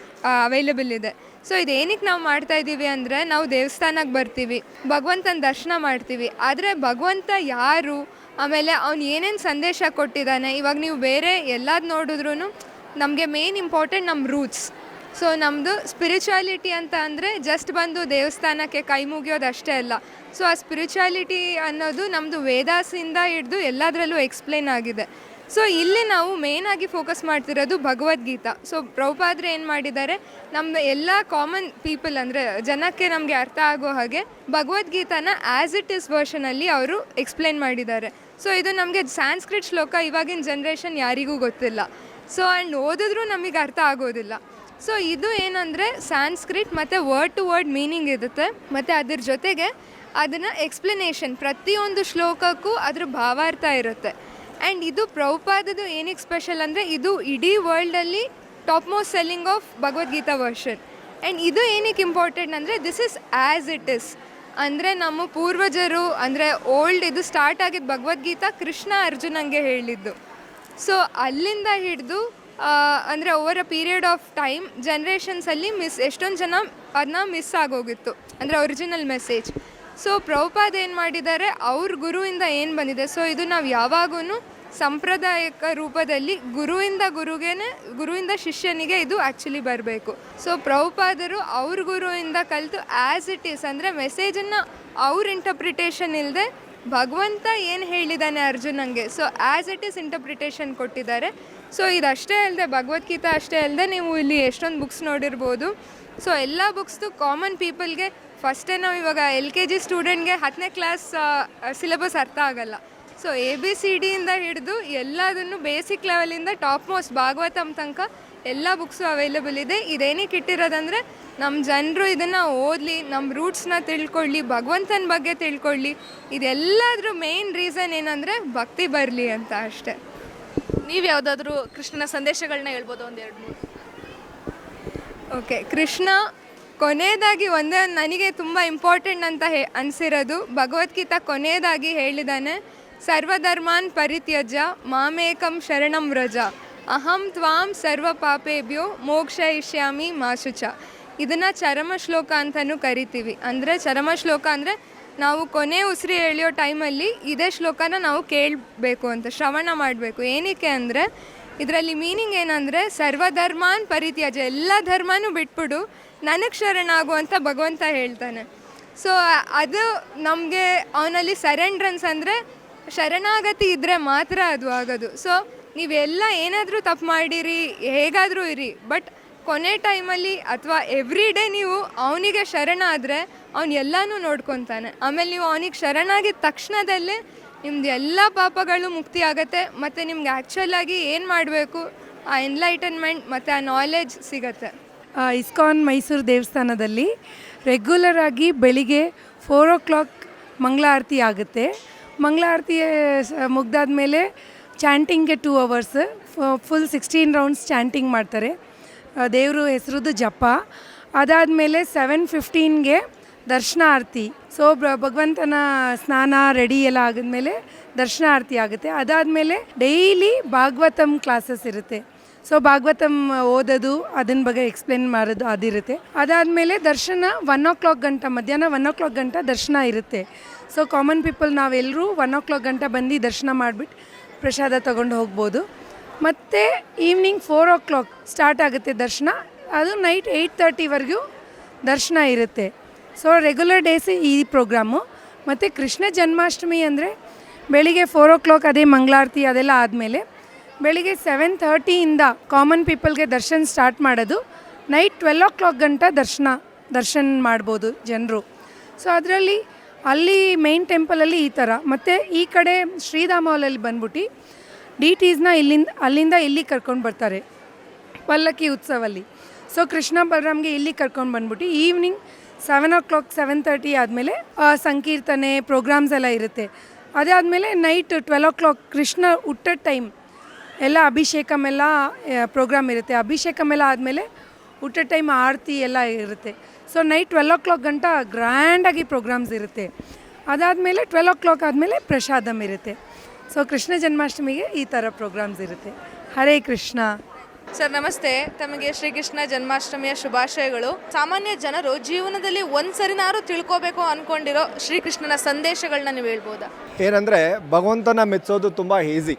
S5: ಅವೈಲೇಬಲ್ ಇದೆ. ಸೊ ಇದೇನಕ್ಕೆ ನಾವು ಮಾಡ್ತಾ ಇದ್ದೀವಿ ಅಂದರೆ, ನಾವು ದೇವಸ್ಥಾನಕ್ಕೆ ಬರ್ತೀವಿ, ಭಗವಂತನ ದರ್ಶನ ಮಾಡ್ತೀವಿ. ಆದರೆ ಭಗವಂತ ಯಾರು? ಆಮೇಲೆ ಅವ್ನು ಏನೇನು ಸಂದೇಶ ಕೊಟ್ಟಿದ್ದಾನೆ? ಇವಾಗ ನೀವು ಬೇರೆ ಎಲ್ಲದು ನೋಡಿದ್ರೂ ನಮಗೆ ಮೇನ್ ಇಂಪಾರ್ಟೆಂಟ್ ನಮ್ಮ ರೂಟ್ಸ್ ಸೊ ನಮ್ಮದು ಸ್ಪಿರಿಚುಯಾಲಿಟಿ ಅಂತ ಅಂದರೆ ಜಸ್ಟ್ ಬಂದು ದೇವಸ್ಥಾನಕ್ಕೆ ಕೈ ಮುಗಿಯೋದು ಅಷ್ಟೇ ಅಲ್ಲ. ಸೊ ಆ ಸ್ಪಿರಿಚುಯಾಲಿಟಿ ಅನ್ನೋದು ನಮ್ಮದು ವೇದಾಸಿಂದ ಹಿಡಿದು ಎಲ್ಲದರಲ್ಲೂ ಎಕ್ಸ್ಪ್ಲೇನ್ ಆಗಿದೆ. ಸೊ ಇಲ್ಲಿ ನಾವು ಮೇನ್ ಆಗಿ ಫೋಕಸ್ ಮಾಡ್ತಿರೋದು ಭಗವದ್ಗೀತಾ. ಸೊ ಪ್ರಭುಪಾದ್ರೆ ಏನು ಮಾಡಿದ್ದಾರೆ? ನಮ್ಮ ಎಲ್ಲ ಕಾಮನ್ ಪೀಪಲ್ ಅಂದರೆ ಜನಕ್ಕೆ ನಮಗೆ ಅರ್ಥ ಆಗೋ ಹಾಗೆ ಭಗವದ್ಗೀತಾನ ಆ್ಯಸ್ ಇಟ್ ಇಸ್ ವರ್ಷನಲ್ಲಿ ಅವರು ಎಕ್ಸ್ಪ್ಲೇನ್ ಮಾಡಿದ್ದಾರೆ. ಸೊ ಇದು ನಮಗೆ ಸಾಂಸ್ಕ್ರಿಟ್ ಶ್ಲೋಕ ಇವಾಗಿನ ಜನ್ರೇಷನ್ ಯಾರಿಗೂ ಗೊತ್ತಿಲ್ಲ. ಸೊ ಆ್ಯಂಡ್ ಓದಿದ್ರೂ ನಮಗೆ ಅರ್ಥ ಆಗೋದಿಲ್ಲ. ಸೊ ಇದು ಏನಂದರೆ ಸಾಂಸ್ಕ್ರಿಟ್ ಮತ್ತು ವರ್ಡ್ ಟು ವರ್ಡ್ ಮೀನಿಂಗ್ ಇರುತ್ತೆ. ಮತ್ತು ಅದ್ರ ಜೊತೆಗೆ ಅದನ್ನು ಎಕ್ಸ್ಪ್ಲನೇಷನ್ ಪ್ರತಿಯೊಂದು ಶ್ಲೋಕಕ್ಕೂ ಅದ್ರ ಭಾವಾರ್ಥ ಇರುತ್ತೆ. ಆ್ಯಂಡ್ ಇದು ಪ್ರಭುಪಾದದು ಏನಕ್ಕೆ ಸ್ಪೆಷಲ್ ಅಂದರೆ ಇದು ಇಡೀ ವರ್ಲ್ಡಲ್ಲಿ top most selling of Bhagavad Gita version and ಇದು ಏನಕ್ಕೆ ಇಂಪಾರ್ಟೆಂಟ್ ಅಂದರೆ this is as it is ಅಂದರೆ ನಮ್ಮ ಪೂರ್ವಜರು, ಅಂದರೆ ಓಲ್ಡ್ ಇದು ಸ್ಟಾರ್ಟ್ ಆಗಿದ್ದು ಭಗವದ್ಗೀತಾ ಕೃಷ್ಣ ಅರ್ಜುನಂಗೆ ಹೇಳಿದ್ದು. ಸೊ ಅಲ್ಲಿಂದ ಹಿಡಿದು ಅಂದರೆ over a period of time ಜನ್ರೇಷನ್ಸಲ್ಲಿ miss ಎಷ್ಟೊಂದು ಜನ ಅದನ್ನ ಮಿಸ್ ಆಗೋಗಿತ್ತು. ಅಂದರೆ ಒರಿಜಿನಲ್ ಮೆಸೇಜ್ ಸೊ ಪ್ರಭುಪಾದ ಏನು ಮಾಡಿದ್ದಾರೆ? ಅವ್ರ ಗುರುವಿಂದ ಏನು ಬಂದಿದೆ? ಸೊ ಇದು ನಾವು ಯಾವಾಗೂ ಸಾಂಪ್ರದಾಯಿಕ ರೂಪದಲ್ಲಿ ಗುರುವಿಂದ ಗುರುಗೆ ಗುರುವಿಂದ ಶಿಷ್ಯನಿಗೆ ಇದು ಆ್ಯಕ್ಚುಲಿ ಬರಬೇಕು. ಸೊ ಪ್ರಭುಪಾದರು ಅವ್ರ ಗುರುವಿಂದ ಕಲಿತು ಆ್ಯಸ್ ಇಟ್ ಈಸ್ ಅಂದರೆ ಮೆಸೇಜನ್ನು ಅವ್ರ ಇಂಟರ್ಪ್ರಿಟೇಷನ್ ಇಲ್ಲದೆ ಭಗವಂತ ಏನು ಹೇಳಿದ್ದಾನೆ ಅರ್ಜುನಂಗೆ? So as it is interpretation ಕೊಟ್ಟಿದ್ದಾರೆ. ಸೊ ಇದಷ್ಟೇ ಅಲ್ಲದೆ ಭಗವದ್ಗೀತಾ ಅಷ್ಟೇ ಅಲ್ಲದೆ ನೀವು ಇಲ್ಲಿ ಎಷ್ಟೊಂದು ಬುಕ್ಸ್ ನೋಡಿರ್ಬೋದು. ಸೊ ಎಲ್ಲ ಬುಕ್ಸ್ದು ಕಾಮನ್ ಪೀಪಲ್ಗೆ ಫಸ್ಟೇ ನಾವು ಇವಾಗ ಎಲ್ ಕೆ ಜಿ ಸ್ಟೂಡೆಂಟ್ಗೆ ಹತ್ತನೇ ಕ್ಲಾಸ್ ಸಿಲೆಬಸ್ ಅರ್ಥ ಆಗಲ್ಲ. ಸೊ ಎ ಬಿ ಸಿ ಡಿಯಿಂದ ಹಿಡಿದು ಎಲ್ಲದನ್ನು ಬೇಸಿಕ್ ಲೆವೆಲಿಂದ ಟಾಪ್ ಮೋಸ್ಟ್ ಭಾಗವತಂ ತನಕ ಎಲ್ಲ ಬುಕ್ಸು ಅವೈಲೇಬಲ್ ಇದೆ. ಇದೇನಕ್ಕೆ ಇಟ್ಟಿರೋದಂದರೆ ನಮ್ಮ ಜನರು ಇದನ್ನು ಓದಲಿ ನಮ್ಮ ರೂಟ್ಸ್ನ ತಿಳ್ಕೊಳ್ಳಿ, ಭಗವಂತನ ಬಗ್ಗೆ ತಿಳ್ಕೊಳ್ಳಿ. ಇದೆಲ್ಲದ್ರ ಮೇನ್ ರೀಸನ್ ಏನಂದರೆ ಭಕ್ತಿ ಬರಲಿ ಅಂತ ಅಷ್ಟೇ.
S3: ನೀವು ಯಾವುದಾದ್ರೂ ಕೃಷ್ಣನ ಸಂದೇಶಗಳನ್ನ ಹೇಳ್ಬೋದು ಒಂದೆರಡು ಮೂರು.
S5: ಓಕೆ, ಕೃಷ್ಣ ಕೊನೆಯದಾಗಿ ಒಂದೇ, ನನಗೆ ತುಂಬ ಇಂಪಾರ್ಟೆಂಟ್ ಅಂತ ಹೇ, ಅನಿಸಿರೋದು. ಭಗವದ್ಗೀತಾ ಕೊನೆಯದಾಗಿ ಹೇಳಿದ್ದಾನೆ ಸರ್ವಧರ್ಮಾನ್ ಪರಿತ್ಯಜ, ಮಾಮೇಕಂ ಶರಣಂ ವ್ರಜ. ಅಹಂ ತ್ವಾಂ ಸರ್ವ ಪಾಪೇಭ್ಯೋ ಮೋಕ್ಷಯಿಷ್ಯಾಮಿ ಮಾಶುಚ. ಇದನ್ನು ಚರಮ ಶ್ಲೋಕ ಅಂತಲೂ ಕರಿತೀವಿ. ಅಂದರೆ ಚರಮ ಶ್ಲೋಕ ಅಂದರೆ ನಾವು ಕೊನೆ ಉಸಿರಿ ಎಳೆಯೋ ಟೈಮಲ್ಲಿ ಇದೇ ಶ್ಲೋಕನ ನಾವು ಕೇಳಬೇಕು ಅಂತ, ಶ್ರವಣ ಮಾಡಬೇಕು. ಏನಕ್ಕೆ ಅಂದರೆ, ಇದರಲ್ಲಿ ಮೀನಿಂಗ್ ಏನಂದರೆ, ಸರ್ವಧರ್ಮಾನ್ ಪರಿತ್ಯಾಜ, ಎಲ್ಲ ಧರ್ಮನೂ ಬಿಟ್ಬಿಡು, ನನಗೆ ಶರಣಾಗು ಅಂತ ಭಗವಂತ ಹೇಳ್ತಾನೆ. ಸೊ ಅದು ನಮಗೆ ಅವನಲ್ಲಿ ಸರೆಂಡ್ರನ್ಸ್ ಅಂದರೆ, ಶರಣಾಗತಿ ಇದ್ದರೆ ಮಾತ್ರ ಅದು ಆಗೋದು. ಸೊ ನೀವೆಲ್ಲ ಏನಾದರೂ ತಪ್ಪು ಮಾಡಿರಿ, ಹೇಗಾದರೂ ಇರಿ ಬಟ್ ಕೊನೆ ಟೈಮಲ್ಲಿ ಅಥವಾ ಎವ್ರಿ ಡೇ ನೀವು ಅವನಿಗೆ ಶರಣ ಆದರೆ ಅವ್ನು ಎಲ್ಲನೂ ನೋಡ್ಕೊತಾನೆ. ಆಮೇಲೆ ನೀವು ಅವನಿಗೆ ಶರಣಾಗಿದ ತಕ್ಷಣದಲ್ಲೇ ನಿಮ್ದು ಎಲ್ಲ ಪಾಪಗಳು ಮುಕ್ತಿ ಆಗುತ್ತೆ ಮತ್ತು ನಿಮ್ಗೆ ಆ್ಯಕ್ಚುಲಾಗಿ ಏನು ಮಾಡಬೇಕು ಆ ಎನ್ಲೈಟನ್ಮೆಂಟ್ ಮತ್ತು ಆ ನಾಲೆಜ್ ಸಿಗತ್ತೆ.
S8: ಇಸ್ಕಾನ್ ಮೈಸೂರು ದೇವಸ್ಥಾನದಲ್ಲಿ ರೆಗ್ಯುಲರ್ ಆಗಿ ಬೆಳಿಗ್ಗೆ ಫೋರ್ ಓ ಕ್ಲಾಕ್ ಮಂಗಳಾರತಿ ಆಗುತ್ತೆ. ಮಂಗಳಾರತಿ ಮುಗ್ದಾದ ಮೇಲೆ ಚಾಂಟಿಂಗ್ಗೆ two hours full sixteen rounds chanting ಮಾಡ್ತಾರೆ. ದೇವರು ಹೆಸ್ರದ್ದು ಜಪ. ಅದಾದ ಮೇಲೆ ಸೆವೆನ್ ಫಿಫ್ಟೀನ್ಗೆ ದರ್ಶನ ಆರತಿ ಸೊ ಭಗವಂತನ ಸ್ನಾನ ರೆಡಿ ಎಲ್ಲ ಆಗಿದ್ಮೇಲೆ ದರ್ಶನ ಆರತಿ ಆಗುತ್ತೆ. ಅದಾದಮೇಲೆ ಡೈಲಿ ಭಾಗವತಂ ಕ್ಲಾಸಸ್ ಇರುತ್ತೆ. ಸೊ ಭಾಗವತಂ ಓದೋದು ಅದನ್ನ ಬಗ್ಗೆ ಎಕ್ಸ್ಪ್ಲೇನ್ ಮಾಡೋದು ಅದಿರುತ್ತೆ. ಅದಾದಮೇಲೆ ದರ್ಶನ ಒನ್ ಓ ಕ್ಲಾಕ್ ಗಂಟ, ಮಧ್ಯಾಹ್ನ ಒನ್ ಓ ಕ್ಲಾಕ್ ಗಂಟ ದರ್ಶನ ಇರುತ್ತೆ. ಸೊ ಕಾಮನ್ ಪೀಪಲ್ ನಾವೆಲ್ಲರೂ ಒನ್ ಓ ಕ್ಲಾಕ್ ಗಂಟ ಬಂದು ದರ್ಶನ ಮಾಡಿಬಿಟ್ಟು ಪ್ರಸಾದ ತೊಗೊಂಡು ಹೋಗ್ಬೋದು. ಮತ್ತು evening four o'clock start ಆಗುತ್ತೆ ದರ್ಶನ. ಅದು ನೈಟ್ ಏಯ್ಟ್ ತರ್ಟಿವರೆಗೂ ದರ್ಶನ ಇರುತ್ತೆ. ಸೊ ರೆಗ್ಯುಲರ್ ಡೇಸ್ ಈ ಪ್ರೋಗ್ರಾಮು ಮತ್ತು ಕೃಷ್ಣ ಜನ್ಮಾಷ್ಟಮಿ ಅಂದರೆ ಬೆಳಿಗ್ಗೆ ಫೋರ್ ಓ ಕ್ಲಾಕ್ ಅದೇ ಮಂಗಳಾರತಿ ಅದೆಲ್ಲ ಆದಮೇಲೆ ಬೆಳಿಗ್ಗೆ ಸೆವೆನ್ ಥರ್ಟಿಯಿಂದ ಕಾಮನ್ ಪೀಪಲ್ಗೆ ದರ್ಶನ ಸ್ಟಾರ್ಟ್ ಮಾಡೋದು. ನೈಟ್ ಟ್ವೆಲ್ ಓ ಕ್ಲಾಕ್ ಗಂಟ ದರ್ಶನ ದರ್ಶನ ಮಾಡ್ಬೋದು ಜನರು. ಸೊ ಅದರಲ್ಲಿ ಅಲ್ಲಿ ಮೇನ್ ಟೆಂಪಲಲ್ಲಿ ಈ ಥರ ಮತ್ತು ಈ ಕಡೆ ಶ್ರೀಧಾಮ ಹಾಲಲ್ಲಿ ಬಂದ್ಬಿಟ್ಟು ಡಿ ಟೀಸ್ನ ಇಲ್ಲಿಂದ, ಅಲ್ಲಿಂದ ಇಲ್ಲಿ ಕರ್ಕೊಂಡು ಬರ್ತಾರೆ, ಪಲ್ಲಕ್ಕಿ ಉತ್ಸವಲ್ಲಿ. ಸೊ ಕೃಷ್ಣ ಬಲರಾಮ್ಗೆ ಇಲ್ಲಿ ಕರ್ಕೊಂಡು ಬಂದ್ಬಿಟ್ಟು evening seven o'clock seven thirty ಆದಮೇಲೆ ಸಂಕೀರ್ತನೆ ಪ್ರೋಗ್ರಾಮ್ಸ್ ಎಲ್ಲ ಇರುತ್ತೆ. ಅದಾದಮೇಲೆ night twelve o'clock Krishna ಹುಟ್ಟದ ಟೈಮ್ ಎಲ್ಲ ಅಭಿಷೇಕಮೆಲ್ಲ ಪ್ರೋಗ್ರಾಮ್ ಇರುತ್ತೆ. ಅಭಿಷೇಕಮೆಲ್ಲ ಆದಮೇಲೆ ಹುಟ್ಟದ ಟೈಮ್ ಆರತಿ ಎಲ್ಲ ಇರುತ್ತೆ. So night twelve o'clock ಗಂಟ ಗ್ರ್ಯಾಂಡಾಗಿ ಪ್ರೋಗ್ರಾಮ್ಸ್ ಇರುತ್ತೆ. ಅದಾದಮೇಲೆ ಟ್ವೆಲ್ ಓ ಕ್ಲಾಕ್ ಆದಮೇಲೆ ಪ್ರಸಾದಮ್ ಇರುತ್ತೆ. ಸೊ ಕೃಷ್ಣ ಜನ್ಮಾಷ್ಟಮಿಗೆ ಈ ಥರ ಪ್ರೋಗ್ರಾಮ್ಸ್ ಇರುತ್ತೆ. ಹರೇ ಕೃಷ್ಣ
S3: ಸರ್ ನಮಸ್ತೆ. ತಮಗೆ ಶ್ರೀಕೃಷ್ಣ ಜನ್ಮಾಷ್ಟಮಿಯ ಶುಭಾಶಯಗಳು. ಸಾಮಾನ್ಯ ಜನರು ಜೀವನದಲ್ಲಿ ಒಂದ್ಸರಿನಾರು ತಿಳ್ಕೋಬೇಕು ಅನ್ಕೊಂಡಿರೋ ಶ್ರೀಕೃಷ್ಣನ ಸಂದೇಶಗಳನ್ನ ನೀವು ಹೇಳ್ಬೋದಾ?
S6: ಏನಂದರೆ ಭಗವಂತನ ಮೆಚ್ಚೋದು ತುಂಬ ಈಸಿ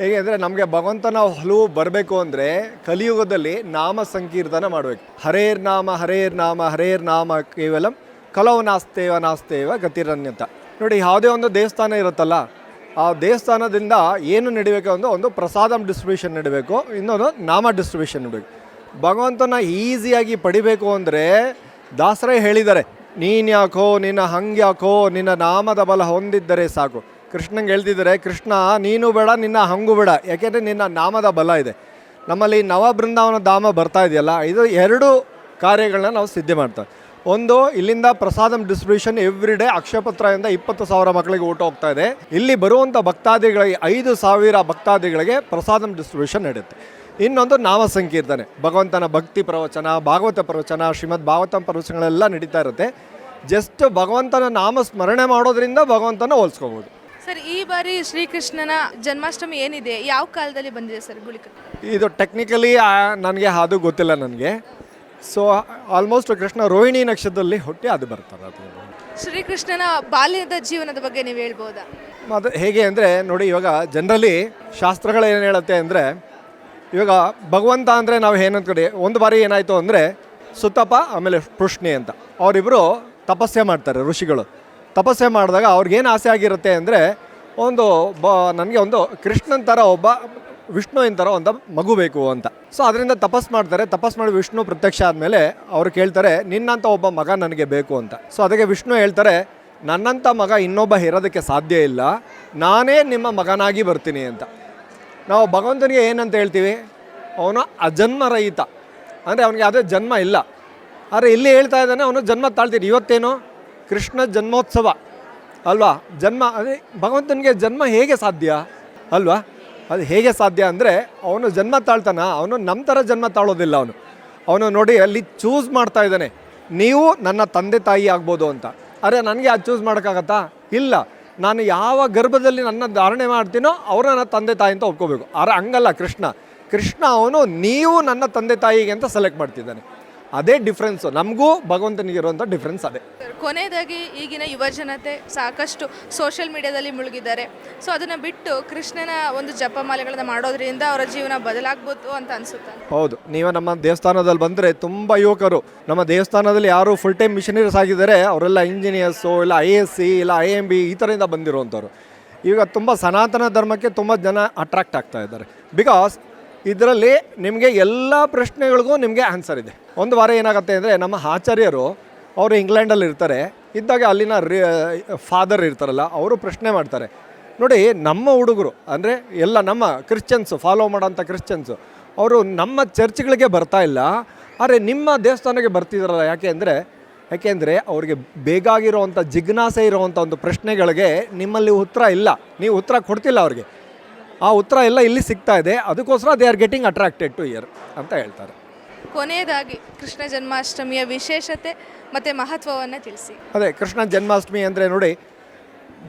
S6: ಹೇಗೆ ಅಂದರೆ ನಮಗೆ ಭಗವಂತನ ಹಲವು ಬರಬೇಕು ಅಂದರೆ ಕಲಿಯುಗದಲ್ಲಿ ನಾಮ ಸಂಕೀರ್ತನ ಮಾಡಬೇಕು. ಹರೇರ್ ನಾಮ ಹರೇರ್ ನಾಮ ಹರೇರ್ ನಾಮ ಕೇವಲಂ ಕಲವು ನಾಸ್ತೇವ ನಾಸ್ತೇವ ಗತಿರನ್ಯತ. ನೋಡಿ ಯಾವುದೇ ಒಂದು ದೇವಸ್ಥಾನ ಇರುತ್ತಲ್ಲ ಆ ದೇವಸ್ಥಾನದಿಂದ ಏನು ನಡಿಬೇಕು ಅಂದರೆ ಒಂದು ಪ್ರಸಾದಂ ಡಿಸ್ಟ್ರಿಬ್ಯೂಷನ್ ನಡಿಬೇಕು, ಇನ್ನೊಂದು ನಾಮ ಡಿಸ್ಟ್ರಿಬ್ಯೂಷನ್ ನಡೀಬೇಕು. ಭಗವಂತನ ಈಸಿಯಾಗಿ ಪಡಿಬೇಕು ಅಂದರೆ ದಾಸರೇ ಹೇಳಿದ್ದಾರೆ, ನೀನು ಯಾಕೋ, ನಿನ್ನ ಹಂಗೆ ಯಾಕೋ, ನಿನ್ನ ನಾಮದ ಬಲ ಹೊಂದಿದ್ದರೆ ಸಾಕು. ಕೃಷ್ಣಂಗೆ ಹೇಳ್ತಿದ್ದಾರೆ, ಕೃಷ್ಣ, ನೀನು ಬೇಡ, ನಿನ್ನ ಹಂಗು ಬೇಡ, ಯಾಕೆಂದರೆ ನಿನ್ನ ನಾಮದ ಬಲ ಇದೆ. ನಮ್ಮಲ್ಲಿ ನವ ಬೃಂದಾವನ ಧಾಮ ಬರ್ತಾ ಇದೆಯಲ್ಲ, ಇದು ಎರಡು ಕಾರ್ಯಗಳನ್ನ ನಾವು ಸಿದ್ಧಿ ಮಾಡ್ತೇವೆ. ಒಂದು ಇಲ್ಲಿಂದ ಪ್ರಸಾದಂ ಡಿಸ್ಟ್ರಿಬ್ಯೂಷನ್ ಎವ್ರಿ ಡೇ ಅಕ್ಷಯಪತ್ರದಿಂದ ಇಪ್ಪತ್ತು ಸಾವಿರ ಮಕ್ಕಳಿಗೆ ಊಟ ಹೋಗ್ತಾ ಇದೆ. ಇಲ್ಲಿ ಬರುವಂಥ ಭಕ್ತಾದಿಗಳಿಗೆ ಐದು ಸಾವಿರ ಭಕ್ತಾದಿಗಳಿಗೆ ಪ್ರಸಾದಂ ಡಿಸ್ಟ್ರಿಬ್ಯೂಷನ್ ನಡೆಯುತ್ತೆ. ಇನ್ನೊಂದು ನಾಮ ಸಂಕೀರ್ತನೆ ಭಗವಂತನ ಭಕ್ತಿ ಪ್ರವಚನ ಭಾಗವತ ಪ್ರವಚನ ಶ್ರೀಮದ್ ಭಾಗವತಂ ಪ್ರವಚನಗಳೆಲ್ಲ ನಡೀತಾ ಇರುತ್ತೆ. ಜಸ್ಟ್ ಭಗವಂತನ ನಾಮ ಸ್ಮರಣೆ ಮಾಡೋದ್ರಿಂದ ಭಗವಂತನ ಹೋಲಿಸ್ಕೋಬೋದು.
S3: ಸರ್ ಈ ಬಾರಿ ಶ್ರೀಕೃಷ್ಣನ ಜನ್ಮಾಷ್ಟಮಿ ಏನಿದೆ? ಯಾವ ಕಾಲದಲ್ಲಿ ಬಂದಿದೆ ಸರ್ ಗುಳಿಕ
S6: ಇದು ಟೆಕ್ನಿಕಲಿ ನನಗೆ ಅದು ಗೊತ್ತಿಲ್ಲ ನನಗೆ. ಸೊ ಆಲ್ಮೋಸ್ಟ್ ಕೃಷ್ಣ ರೋಹಿಣಿ ನಕ್ಷತ್ರದಲ್ಲಿ ಹುಟ್ಟಿ ಅದು ಬರ್ತಾರೆ ಅದು.
S3: ಶ್ರೀಕೃಷ್ಣನ ಬಾಲ್ಯದ ಜೀವನದ ಬಗ್ಗೆ ನೀವು ಹೇಳ್ಬೋದಾ?
S6: ಅದು ಹೇಗೆ ಅಂದರೆ ನೋಡಿ ಇವಾಗ ಜನರಲಿ ಶಾಸ್ತ್ರಗಳು ಏನು ಹೇಳುತ್ತೆ ಅಂದರೆ ಇವಾಗ ಭಗವಂತ ಅಂದರೆ ನಾವು ಏನಂದ್ಕಡೆ ಒಂದು ಬಾರಿ ಏನಾಯಿತು ಅಂದರೆ ಸುತ್ತಪ್ಪ ಆಮೇಲೆ ಪೃಷ್ಣಿ ಅಂತ. ಅವರಿಬ್ಬರು ತಪಸ್ಸೆ ಮಾಡ್ತಾರೆ ಋಷಿಗಳು. ತಪಸ್ಸೆ ಮಾಡಿದಾಗ ಅವ್ರಿಗೇನು ಆಸೆ ಆಗಿರುತ್ತೆ ಅಂದರೆ ಒಂದು ಬ ನನಗೆ ಒಂದು ಕೃಷ್ಣನ ಥರ ಒಬ್ಬ ವಿಷ್ಣುವಿನ ಥರ ಒಂದು ಮಗು ಬೇಕು ಅಂತ. ಸೊ ಅದರಿಂದ ತಪಸ್ ಮಾಡ್ತಾರೆ. ತಪಸ್ ಮಾಡಿ ವಿಷ್ಣು ಪ್ರತ್ಯಕ್ಷ ಆದಮೇಲೆ ಅವರು ಕೇಳ್ತಾರೆ ನಿನ್ನಂಥ ಒಬ್ಬ ಮಗ ನನಗೆ ಬೇಕು ಅಂತ. ಸೊ ಅದಕ್ಕೆ ವಿಷ್ಣು ಹೇಳ್ತಾರೆ ನನ್ನಂಥ ಮಗ ಇನ್ನೊಬ್ಬ ಇರೋದಕ್ಕೆ ಸಾಧ್ಯ ಇಲ್ಲ. ನಾನೇ ನಿಮ್ಮ ಮಗನಾಗಿ ಬರ್ತೀನಿ ಅಂತ. ನಾವು ಭಗವಂತನಿಗೆ ಏನಂತ ಹೇಳ್ತೀವಿ? ಅವನು ಅಜನ್ಮರಹಿತ. ಅಂದರೆ ಅವನಿಗೆ ಯಾವುದೇ ಜನ್ಮ ಇಲ್ಲ. ಆದರೆ ಇಲ್ಲಿ ಹೇಳ್ತಾ ಇದ್ದಾನೆ, ಅವನು ಜನ್ಮ ತಾಳ್ತೀನಿ ಇವತ್ತೇನು? ಕೃಷ್ಣ ಜನ್ಮೋತ್ಸವ. ಅಲ್ವಾ? ಜನ್ಮ, ಅದೇ ಭಗವಂತನಿಗೆ ಜನ್ಮ ಹೇಗೆ ಸಾಧ್ಯ? ಅಲ್ವಾ? ಅದು ಹೇಗೆ ಸಾಧ್ಯ ಅಂದರೆ ಅವನು ಜನ್ಮ ತಾಳ್ತಾನ, ಅವನು ನಮ್ಮ ಥರ ಜನ್ಮ ತಾಳೋದಿಲ್ಲ ಅವನು. ಅವನು ನೋಡಿ ಅಲ್ಲಿ ಚೂಸ್ ಮಾಡ್ತಾ ಇದ್ದಾನೆ. ನೀವು ನನ್ನ ತಂದೆ ತಾಯಿ ಆಗ್ಬೋದು ಅಂತ. ಅರೆ, ನನಗೆ ಅದು ಚೂಸ್ ಮಾಡೋಕ್ಕಾಗತ್ತಾ? ಇಲ್ಲ. ನಾನು ಯಾವ ಗರ್ಭದಲ್ಲಿ ನನ್ನ ಧಾರಣೆ ಮಾಡ್ತೀನೋ ಅವರು ನನ್ನ ತಂದೆ ತಾಯಿ ಅಂತ ಒಪ್ಕೋಬೇಕು. ಅರೆ, ಹಂಗಲ್ಲ ಕೃಷ್ಣ. ಕೃಷ್ಣ ಅವನು ನೀವು ನನ್ನ ತಂದೆ ತಾಯಿಗೆ ಅಂತ ಸೆಲೆಕ್ಟ್ ಮಾಡ್ತಿದ್ದಾನೆ. ಅದೇ ಡಿಫ್ರೆನ್ಸು ನಮಗೂ ಭಗವಂತನಿಗೆ ಇರುವಂಥ ಡಿಫ್ರೆನ್ಸ್ ಅದೇ.
S3: ಕೊನೆಯದಾಗಿ ಈಗಿನ ಯುವ ಜನತೆ ಸಾಕಷ್ಟು ಸೋಷಿಯಲ್ ಮೀಡಿಯಾದಲ್ಲಿ ಮುಳುಗಿದ್ದಾರೆ. ಸೊ ಅದನ್ನು ಬಿಟ್ಟು ಕೃಷ್ಣನ ಒಂದು ಜಪಮಾಲೆಗಳನ್ನು ಮಾಡೋದ್ರಿಂದ ಅವರ ಜೀವನ ಬದಲಾಗ್ಬೋದು ಅಂತ ಅನ್ಸುತ್ತೆ?
S6: ಹೌದು. ನೀವು ನಮ್ಮ ದೇವಸ್ಥಾನದಲ್ಲಿ ಬಂದರೆ ತುಂಬ ಯುವಕರು. ನಮ್ಮ ದೇವಸ್ಥಾನದಲ್ಲಿ ಯಾರು ಫುಲ್ ಟೈಮ್ ಮಿಷನರೀಸ್ ಆಗಿದ್ದಾರೆ ಅವರೆಲ್ಲ ಇಂಜಿನಿಯರ್ಸು ಇಲ್ಲ ಐ ಎಸ್ ಸಿ ಇಲ್ಲ ಐ ಎಂ ಬಿ ಈ ಥರದಿಂದ ಬಂದಿರುವಂಥವ್ರು ಈಗ ತುಂಬ ಸನಾತನ ಧರ್ಮಕ್ಕೆ ತುಂಬ ಜನ ಅಟ್ರಾಕ್ಟ್ ಆಗ್ತಾ ಇದ್ದಾರೆ. ಬಿಕಾಸ್ ಇದರಲ್ಲಿ ನಿಮಗೆ ಎಲ್ಲ ಪ್ರಶ್ನೆಗಳಿಗೂ ನಿಮಗೆ ಆನ್ಸರ್ ಇದೆ. ಒಂದು ವಾರ ಏನಾಗುತ್ತೆ ಅಂದರೆ ನಮ್ಮ ಆಚಾರ್ಯರು ಅವರು ಇಂಗ್ಲೆಂಡಲ್ಲಿ ಇರ್ತಾರೆ. ಇದ್ದಾಗ ಅಲ್ಲಿನ ರಿ ಫಾದರ್ ಇರ್ತಾರಲ್ಲ, ಅವರು ಪ್ರಶ್ನೆ ಮಾಡ್ತಾರೆ. ನೋಡಿ, ನಮ್ಮ ಹುಡುಗರು, ಅಂದರೆ ಎಲ್ಲ ನಮ್ಮ ಕ್ರಿಶ್ಚಿಯನ್ಸು ಫಾಲೋ ಮಾಡೋಂಥ ಕ್ರಿಶ್ಚಿಯನ್ಸು ಅವರು ನಮ್ಮ ಚರ್ಚ್ಗಳಿಗೆ ಬರ್ತಾ ಇಲ್ಲ. ಆದರೆ ನಿಮ್ಮ ದೇವಸ್ಥಾನಕ್ಕೆ ಬರ್ತಿದ್ದಾರಲ್ಲ ಯಾಕೆ ಅಂದರೆ ಯಾಕೆಂದರೆ ಅವ್ರಿಗೆ ಬೇಕಾಗಿರೋವಂಥ ಜಿಜ್ಞಾಸೆ ಇರುವಂಥ ಒಂದು ಪ್ರಶ್ನೆಗಳಿಗೆ ನಿಮ್ಮಲ್ಲಿ ಉತ್ತರ ಇಲ್ಲ. ನೀವು ಉತ್ತರ ಕೊಡ್ತಿಲ್ಲ ಅವ್ರಿಗೆ. ಆ ಉತ್ತರ ಎಲ್ಲ ಇಲ್ಲಿ ಸಿಗ್ತಾ ಇದೆ. ಅದಕ್ಕೋಸ್ಕರ they are getting attracted to here ಅಂತ ಹೇಳ್ತಾರೆ.
S3: ಕೊನೆಯದಾಗಿ ಕೃಷ್ಣ ಜನ್ಮಾಷ್ಟಮಿಯ ವಿಶೇಷತೆ ಮತ್ತು ಮಹತ್ವವನ್ನು ತಿಳಿಸಿ.
S6: ಅದೇ ಕೃಷ್ಣ ಜನ್ಮಾಷ್ಟಮಿ ಅಂದರೆ ನೋಡಿ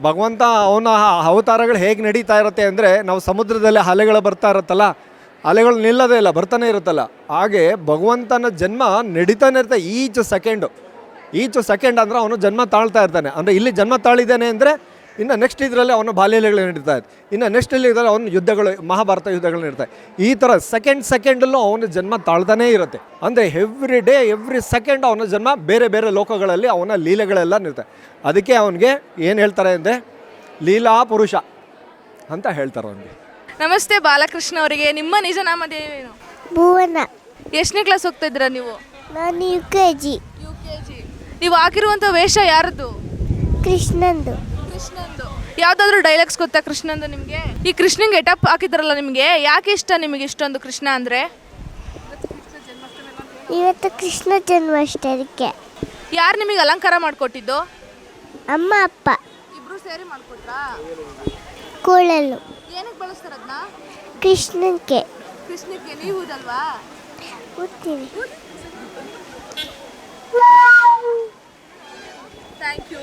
S6: ಭಗವಂತ ಅವನ ಅವತಾರಗಳು ಹೇಗೆ ನಡೀತಾ ಇರುತ್ತೆ ಅಂದರೆ ನಾವು ಸಮುದ್ರದಲ್ಲಿ ಅಲೆಗಳು ಬರ್ತಾ ಇರುತ್ತಲ್ಲ ಅಲೆಗಳು ನಿಲ್ಲದೇ ಇಲ್ಲ ಬರ್ತಾನೆ ಇರುತ್ತಲ್ಲ. ಹಾಗೆ ಭಗವಂತನ ಜನ್ಮ ನಡೀತಾನೆ ಇರುತ್ತೆ ಈಚ್ ಸೆಕೆಂಡು. ಈಚ್ ಸೆಕೆಂಡ್ ಅಂದರೆ ಅವನು ಜನ್ಮ ತಾಳ್ತಾ ಇರ್ತಾನೆ. ಅಂದರೆ ಇಲ್ಲಿ ಜನ್ಮ ತಾಳಿದ್ದಾನೆ ಅಂದರೆ ಇನ್ನು ನೆಕ್ಸ್ಟ್ ಇದರಲ್ಲಿ ಅವನ ಬಾಲ್ಯಗಳು ನಡೀತಾ ಇತ್ತು ಇನ್ನು ನೆಕ್ಸ್ಟ್ ಇಲ್ಲಿ ಇದರಲ್ಲಿ ಅವನ ಯುದ್ಧಗಳು ಮಹಾಭಾರತ ಯುದ್ಧಗಳು ನಡೀತಾ ಈ ಥರ ಸೆಕೆಂಡ್ ಸೆಕೆಂಡಲ್ಲೂ ಅವನ ಜನ್ಮ ತಾಳ್ತಾನೇ ಇರುತ್ತೆ. ಅಂದರೆ ಎವ್ರಿ ಡೇ ಎವ್ರಿ ಸೆಕೆಂಡ್ ಅವನ ಜನ್ಮ ಬೇರೆ ಬೇರೆ ಲೋಕಗಳಲ್ಲಿ ಅವನ ಲೀಲೆಗಳೆಲ್ಲ ನಿರ್ತವೆ ಅದಕ್ಕೆ ಅವನಿಗೆ ಏನು ಹೇಳ್ತಾರೆ ಅಂದರೆ ಲೀಲಾ ಪುರುಷ ಅಂತ ಹೇಳ್ತಾರೆ ಅವನಿಗೆ.
S3: ನಮಸ್ತೆ ಬಾಲಕೃಷ್ಣ ಅವರಿಗೆ. ನಿಮ್ಮ ನಿಜ ನಾಮಧೇಯವೇನು
S9: ಭುವನ.
S3: ಎಷ್ಟನೇ ಕ್ಲಾಸ್ ಹೋಗ್ತಾ ಇದ್ದೀರಾ ನೀವು?
S9: ನಾನು U K G
S3: U K G ನೀವು ಹಾಕಿರುವಂಥ ವೇಷ ಯಾರದ್ದು?
S9: ಕೃಷ್ಣಂದು.
S3: ಕೃಷ್ಣಂದು. ಯಾವ್ದಾದ್ರು ಡೈಲಾಗ್ಸ್ ಗೊತ್ತಾ ಕೃಷ್ಣಂದು ನಿಮಗೆ? ಈ ಕೃಷ್ಣನ್ ಗೆಟಪ್ ಹಾಕಿದ್ರಲ್ಲ ನಿಮಗೆ ಯಾಕೆ ಇಷ್ಟ ನಿಮಗೆ ಇಷ್ಟೊಂದು ಕೃಷ್ಣ ಅಂದ್ರೆ?
S9: ಇವತ್ತು ಕೃಷ್ಣ ಜನ್ಮಾಷ್ಟಮಿಗೆ
S3: ಯಾರು ನಿಮಗೆ ಅಲಂಕಾರ ಮಾಡಿಕೊಟ್ಟಿದ್ದು?
S9: ಅಮ್ಮ ಅಪ್ಪ.
S3: ಇಬ್ರು ಸೇರಿ ಮಾಡ್ಕೊಟ್ರಾ?
S9: ಕೋಳಲು.
S3: ಏನಕ್ಕೆ ಬಳಸ್ತಾರ ಅದನ್ನ
S9: ಕೃಷ್ಣನ್ಗೆ
S3: ಕೃಷ್ಣಕ್ಕೆ ನೀವು ಇದಲ್ವಾ
S9: ಓದ್ತೀನಿ
S3: ಥ್ಯಾಂಕ್ ಯು